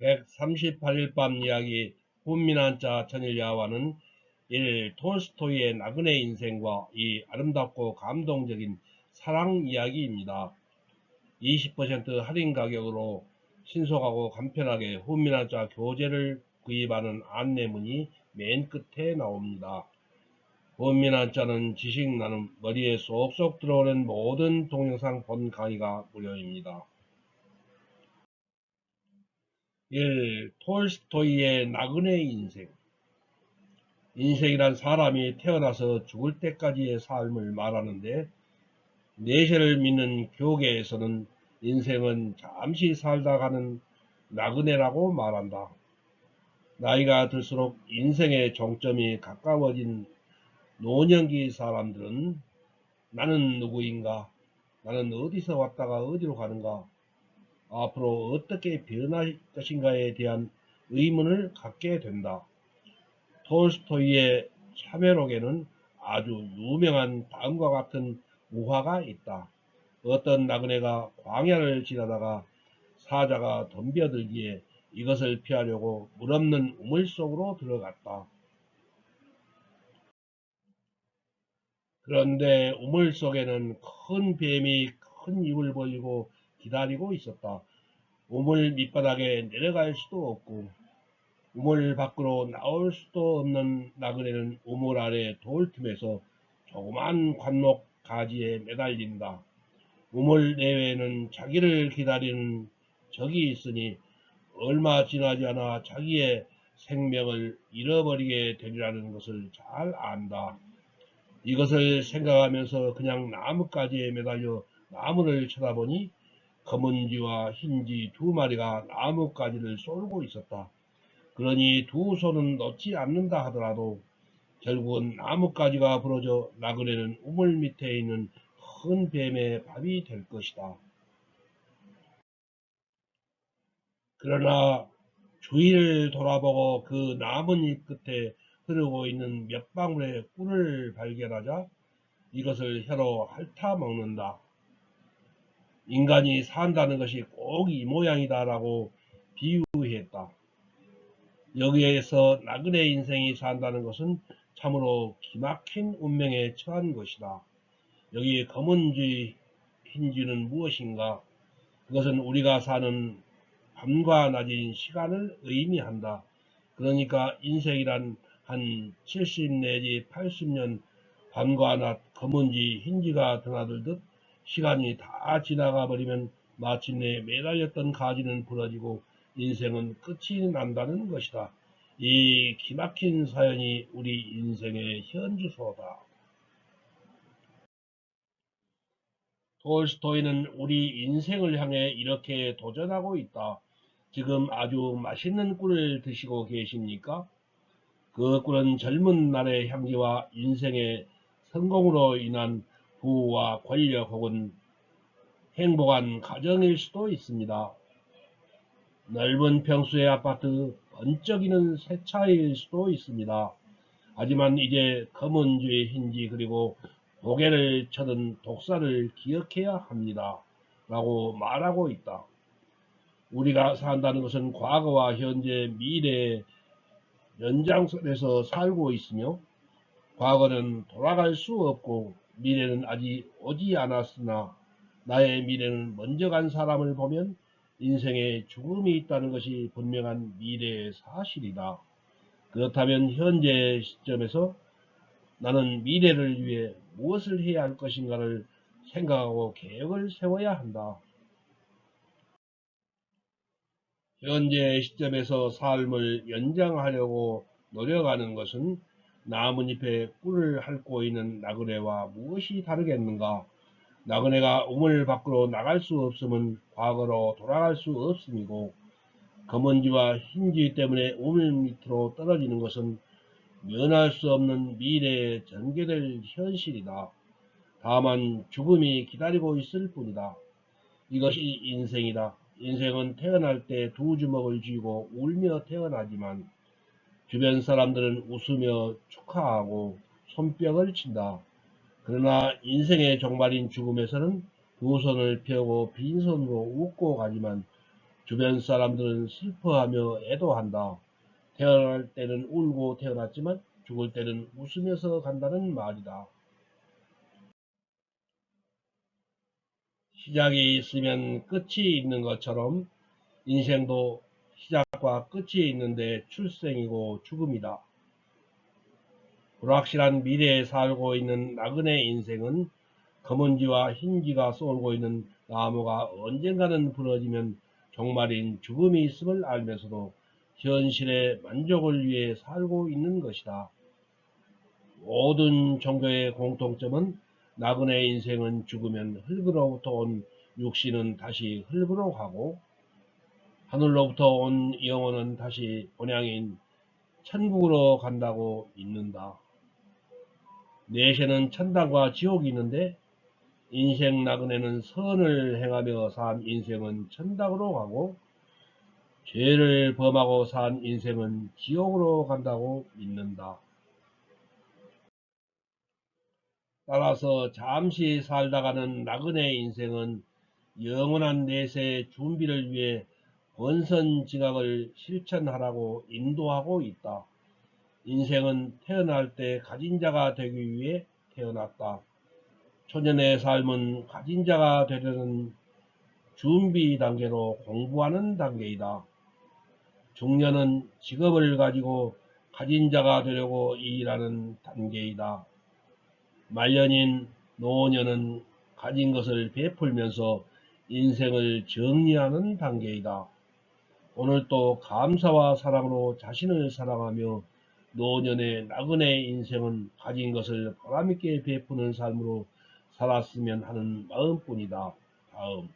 138일 밤 이야기 훈민한자 천일야화는 일 톨스토이의 나그네 인생과 이 아름답고 감동적인 사랑 이야기입니다. 20% 할인 가격으로 신속하고 간편하게 훈민한자 교재를 구입하는 안내문이 맨 끝에 나옵니다. 훈민한자는 지식 나눔 머리에 쏙쏙 들어오는 모든 동영상 본 강의가 무료입니다. 1. 톨스토이의 나그네 인생 인생이란 사람이 태어나서 죽을 때까지의 삶을 말하는데 내세를 믿는 교계에서는 인생은 잠시 살다 가는 나그네라고 말한다. 나이가 들수록 인생의 종점이 가까워진 노년기 사람들은 나는 누구인가? 나는 어디서 왔다가 어디로 가는가? 앞으로 어떻게 변할 것인가에 대한 의문을 갖게 된다. 톨스토이의 참회록에는 아주 유명한 다음과 같은 우화가 있다. 어떤 나그네가 광야를 지나다가 사자가 덤벼들기에 이것을 피하려고 물 없는 우물 속으로 들어갔다. 그런데 우물 속에는 큰 뱀이 큰 입을 벌리고 기다리고 있었다. 우물 밑바닥에 내려갈 수도 없고 우물 밖으로 나올 수도 없는 나그네는 우물 아래 돌 틈에서 조그만 관목 가지에 매달린다. 우물 내외에는 자기를 기다리는 적이 있으니 얼마 지나지 않아 자기의 생명을 잃어버리게 되리라는 것을 잘 안다. 이것을 생각하면서 그냥 나뭇가지에 매달려 나무를 쳐다보니 검은쥐와 흰쥐 두 마리가 나뭇가지를 쏠고 있었다. 그러니 두 손은 놓지 않는다 하더라도 결국은 나뭇가지가 부러져 나그네는 우물 밑에 있는 큰 뱀의 밥이 될 것이다. 그러나 주위를 돌아보고 그 나뭇잎 끝에 흐르고 있는 몇 방울의 꿀을 발견하자 이것을 혀로 핥아 먹는다. 인간이 산다는 것이 꼭 이 모양이다라고 비유했다. 여기에서 나그네 인생이 산다는 것은 참으로 기막힌 운명에 처한 것이다. 여기 검은쥐, 흰쥐는 무엇인가? 그것은 우리가 사는 밤과 낮인 시간을 의미한다. 그러니까 인생이란 한 70 내지 80년 밤과 낮 검은쥐, 흰쥐가 드나들듯 시간이 다 지나가 버리면 마침내 매달렸던 가지는 부러지고 인생은 끝이 난다는 것이다. 이 기막힌 사연이 우리 인생의 현주소다. 톨스토이는 우리 인생을 향해 이렇게 도전하고 있다. 지금 아주 맛있는 꿀을 드시고 계십니까? 그 꿀은 젊은 날의 향기와 인생의 성공으로 인한 부와 권력 혹은 행복한 가정일 수도 있습니다. 넓은 평수의 아파트, 번쩍이는 새 차일 수도 있습니다. 하지만 이제 검은쥐, 흰쥐 그리고 고개를 쳐든 독사를 기억해야 합니다. 라고 말하고 있다. 우리가 산다는 것은 과거와 현재, 미래의 연장선에서 살고 있으며 과거는 돌아갈 수 없고 미래는 아직 오지 않았으나 나의 미래는 먼저 간 사람을 보면 인생에 죽음이 있다는 것이 분명한 미래의 사실이다. 그렇다면 현재 시점에서 나는 미래를 위해 무엇을 해야 할 것인가를 생각하고 계획을 세워야 한다. 현재 시점에서 삶을 연장하려고 노력하는 것은 나뭇잎에 꿀을 핥고 있는 나그네와 무엇이 다르겠는가? 나그네가 우물 밖으로 나갈 수 없으면 과거로 돌아갈 수 없음이고 검은쥐와 흰쥐 때문에 우물 밑으로 떨어지는 것은 면할 수 없는 미래에 전개될 현실이다. 다만 죽음이 기다리고 있을 뿐이다. 이것이 인생이다. 인생은 태어날 때 두 주먹을 쥐고 울며 태어나지만 주변 사람들은 웃으며 축하하고 손뼉을 친다. 그러나 인생의 종말인 죽음에서는 두 손을 펴고 빈손으로 웃고 가지만 주변 사람들은 슬퍼하며 애도한다. 태어날 때는 울고 태어났지만 죽을 때는 웃으면서 간다는 말이다. 시작이 있으면 끝이 있는 것처럼 인생도 시작과 끝이 있는데 출생이고 죽음이다. 불확실한 미래에 살고 있는 나그네 인생은 검은지와 흰지가 쏠고 있는 나무가 언젠가는 부러지면 종말인 죽음이 있음을 알면서도 현실의 만족을 위해 살고 있는 것이다. 모든 종교의 공통점은 나그네 인생은 죽으면 흙으로부터 온 육신은 다시 흙으로 가고 하늘로부터 온 영혼은 다시 본향인 천국으로 간다고 믿는다. 내세는 천당과 지옥이 있는데 인생 나그네는 선을 행하며 산 인생은 천당으로 가고 죄를 범하고 산 인생은 지옥으로 간다고 믿는다. 따라서 잠시 살다가는 나그네 인생은 영원한 내세의 준비를 위해 본선지각을 실천하라고 인도하고 있다. 인생은 태어날 때 가진 자가 되기 위해 태어났다. 초년의 삶은 가진 자가 되려는 준비 단계로 공부하는 단계이다. 중년은 직업을 가지고 가진 자가 되려고 일하는 단계이다. 말년인 노년은 가진 것을 베풀면서 인생을 정리하는 단계이다. 오늘 또 감사와 사랑으로 자신을 사랑하며 노년의 나그네 인생은 가진 것을 보람있게 베푸는 삶으로 살았으면 하는 마음뿐이다. 다음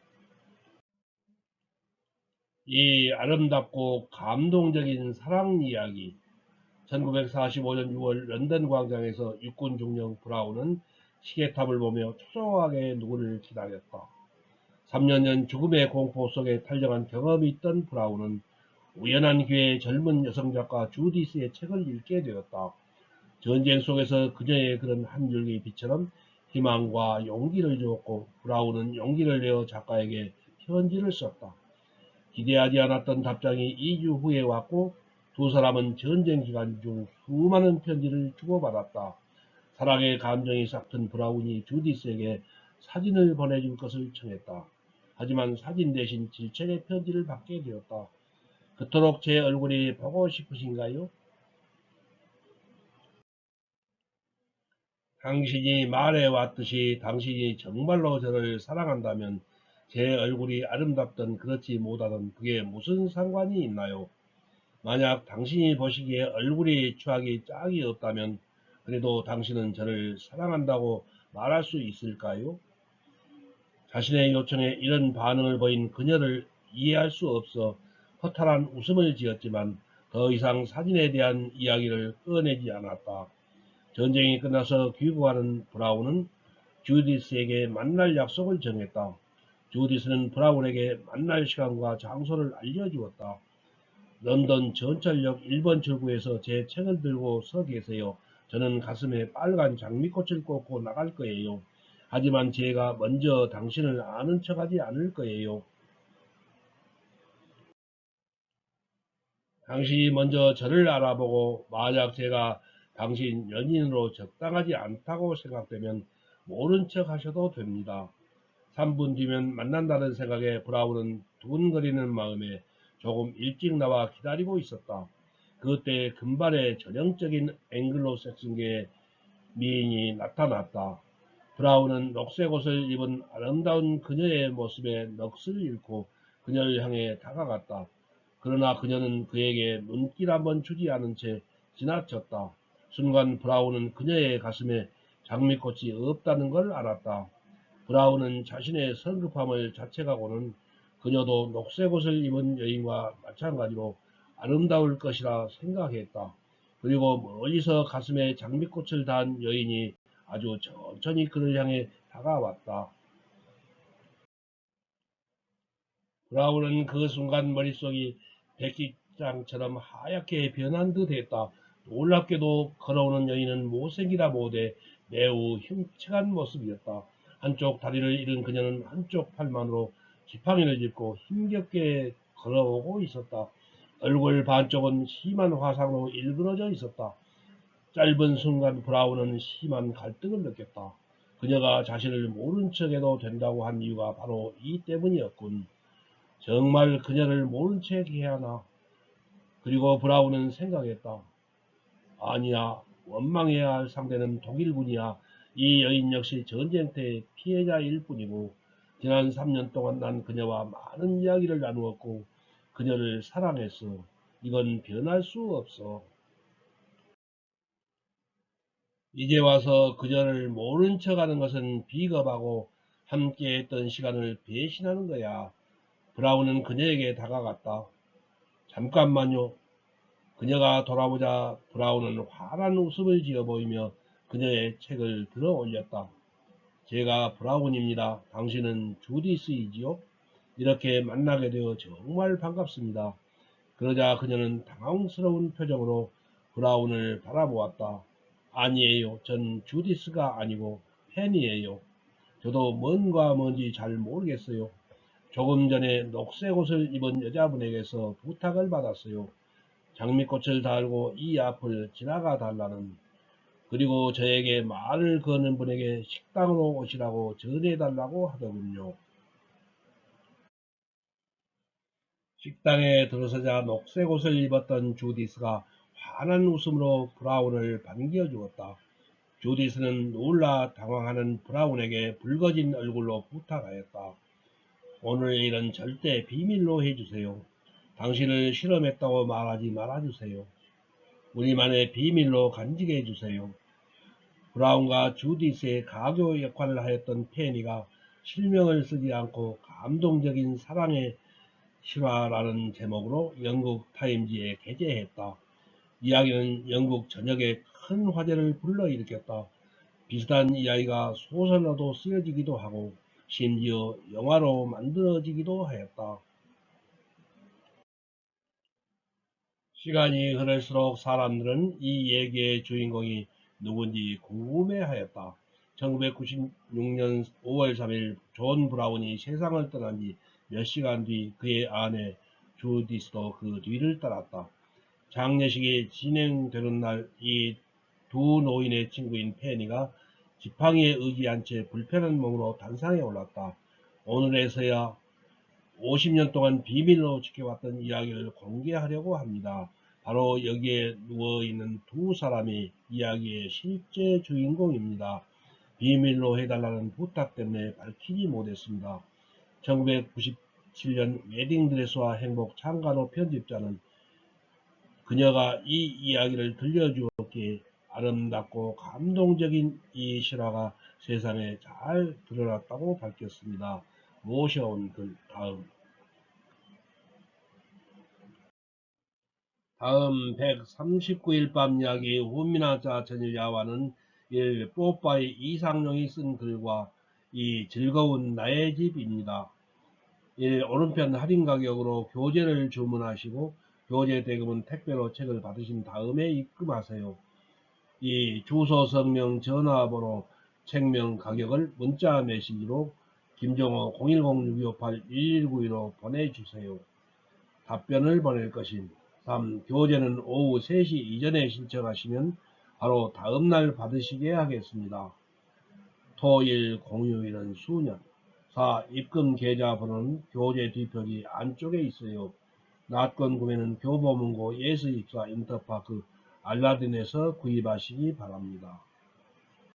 이 아름답고 감동적인 사랑 이야기 1945년 6월 런던 광장에서 육군 중령 브라운은 시계탑을 보며 초조하게 누구를 기다렸다. 3년 전 죽음의 공포 속에 탈영한 경험이 있던 브라운은 우연한 기회에 젊은 여성 작가 주디스의 책을 읽게 되었다. 전쟁 속에서 그녀의 그런 한 줄기 빛처럼 희망과 용기를 주었고 브라운은 용기를 내어 작가에게 편지를 썼다. 기대하지 않았던 답장이 2주 후에 왔고 두 사람은 전쟁 기간 중 수많은 편지를 주고받았다. 사랑의 감정이 싹튼 브라운이 주디스에게 사진을 보내줄 것을 청했다. 하지만 사진 대신 질책의 편지를 받게 되었다. 그토록 제 얼굴이 보고 싶으신가요? 당신이 말해왔듯이 당신이 정말로 저를 사랑한다면 제 얼굴이 아름답든 그렇지 못하든 그게 무슨 상관이 있나요? 만약 당신이 보시기에 얼굴이 추하기 짝이 없다면 그래도 당신은 저를 사랑한다고 말할 수 있을까요? 자신의 요청에 이런 반응을 보인 그녀를 이해할 수 없어 허탈한 웃음을 지었지만 더 이상 사진에 대한 이야기를 꺼내지 않았다. 전쟁이 끝나서 귀국하는 브라운은 주디스에게 만날 약속을 정했다. 주디스는 브라운에게 만날 시간과 장소를 알려주었다. 런던 전철역 1번 출구에서 제 책을 들고 서 계세요. 저는 가슴에 빨간 장미꽃을 꽂고 나갈 거예요. 하지만 제가 먼저 당신을 아는 척하지 않을 거예요. 당신이 먼저 저를 알아보고 만약 제가 당신 연인으로 적당하지 않다고 생각되면 모른 척 하셔도 됩니다. 3분 뒤면 만난다는 생각에 브라운은 두근거리는 마음에 조금 일찍 나와 기다리고 있었다. 그때 금발의 전형적인 앵글로 색슨계의 미인이 나타났다. 브라운은 녹색 옷을 입은 아름다운 그녀의 모습에 넋을 잃고 그녀를 향해 다가갔다. 그러나 그녀는 그에게 눈길 한번 주지 않은 채 지나쳤다. 순간 브라운은 그녀의 가슴에 장미꽃이 없다는 걸 알았다. 브라운은 자신의 성급함을 자책하고는 그녀도 녹색 옷을 입은 여인과 마찬가지로 아름다울 것이라 생각했다. 그리고 멀리서 가슴에 장미꽃을 단 여인이 아주 천천히 그를 향해 다가왔다. 브라운은 그 순간 머릿속이 백기장처럼 하얗게 변한 듯 했다. 놀랍게도 걸어오는 여인은 못생기다 못해 매우 흉측한 모습이었다. 한쪽 다리를 잃은 그녀는 한쪽 팔만으로 지팡이를 짚고 힘겹게 걸어오고 있었다. 얼굴 반쪽은 심한 화상으로 일그러져 있었다. 짧은 순간 브라운은 심한 갈등을 느꼈다. 그녀가 자신을 모른 척해도 된다고 한 이유가 바로 이 때문이었군. 정말 그녀를 모른 척 해야 하나? 그리고 브라운은 생각했다. 아니야, 원망해야 할 상대는 독일군이야. 이 여인 역시 전쟁터의 피해자일 뿐이고, 지난 3년 동안 난 그녀와 많은 이야기를 나누었고, 그녀를 사랑했어. 이건 변할 수 없어. 이제 와서 그녀를 모른 척하는 것은 비겁하고 함께했던 시간을 배신하는 거야. 브라운은 그녀에게 다가갔다. 잠깐만요. 그녀가 돌아보자 브라운은 환한 웃음을 지어 보이며 그녀의 책을 들어 올렸다. 제가 브라운입니다. 당신은 주디스이지요? 이렇게 만나게 되어 정말 반갑습니다. 그러자 그녀는 당황스러운 표정으로 브라운을 바라보았다. 아니에요. 전 주디스가 아니고 팬이에요. 저도 뭔가 뭔지 잘 모르겠어요. 조금 전에 녹색 옷을 입은 여자분에게서 부탁을 받았어요. 장미꽃을 달고 이 앞을 지나가 달라는 그리고 저에게 말을 거는 분에게 식당으로 오시라고 전해달라고 하더군요. 식당에 들어서자 녹색 옷을 입었던 주디스가 환한 웃음으로 브라운을 반겨 주었다. 주디스는 놀라 당황하는 브라운에게 붉어진 얼굴로 부탁하였다. 오늘 일은 절대 비밀로 해주세요. 당신을 실험했다고 말하지 말아주세요. 우리만의 비밀로 간직해 주세요. 브라운과 주디스의 가교 역할을 하였던 페니가 실명을 쓰지 않고 감동적인 사랑의 실화라는 제목으로 영국 타임지에 게재했다. 이야기는 영국 전역에 큰 화제를 불러일으켰다. 비슷한 이야기가 소설로도 쓰여지기도 하고 심지어 영화로 만들어지기도 하였다. 시간이 흐를수록 사람들은 이 얘기의 주인공이 누군지 궁금해하였다. 1996년 5월 3일 존 브라운이 세상을 떠난 지 몇 시간 뒤 그의 아내 주디스도 그 뒤를 따랐다. 장례식이 진행되는 날 이 두 노인의 친구인 페니가 지팡이에 의지한 채 불편한 몸으로 단상에 올랐다. 오늘에서야 50년 동안 비밀로 지켜왔던 이야기를 공개하려고 합니다. 바로 여기에 누워있는 두 사람이 이야기의 실제 주인공입니다. 비밀로 해달라는 부탁 때문에 밝히지 못했습니다. 1997년 웨딩드레스와 행복 창간호 편집자는 그녀가 이 이야기를 들려주었기에 아름답고 감동적인 이 실화가 세상에 잘 드러났다고 밝혔습니다. 모셔온 글 다음 다음 139일 밤 이야기 후미나자 전일 야와는 일 뽀빠이 이상용이 쓴 글과 이 즐거운 나의 집입니다. 1. 오른편 할인 가격으로 교재를 주문하시고 교재 대금은 택배로 책을 받으신 다음에 입금하세요. 이 주소, 성명, 전화번호, 책명 가격을 문자 메시지로 김정호 010-6258-1192로 보내주세요. 답변을 보낼 것인 3. 교재는 오후 3시 이전에 신청하시면 바로 다음날 받으시게 하겠습니다. 토일 공휴일은 수년 4. 입금 계좌번호는 교재 뒤표지 안쪽에 있어요. 낫건 구매는 교보문고 예수입사 인터파크 알라딘에서 구입하시기 바랍니다.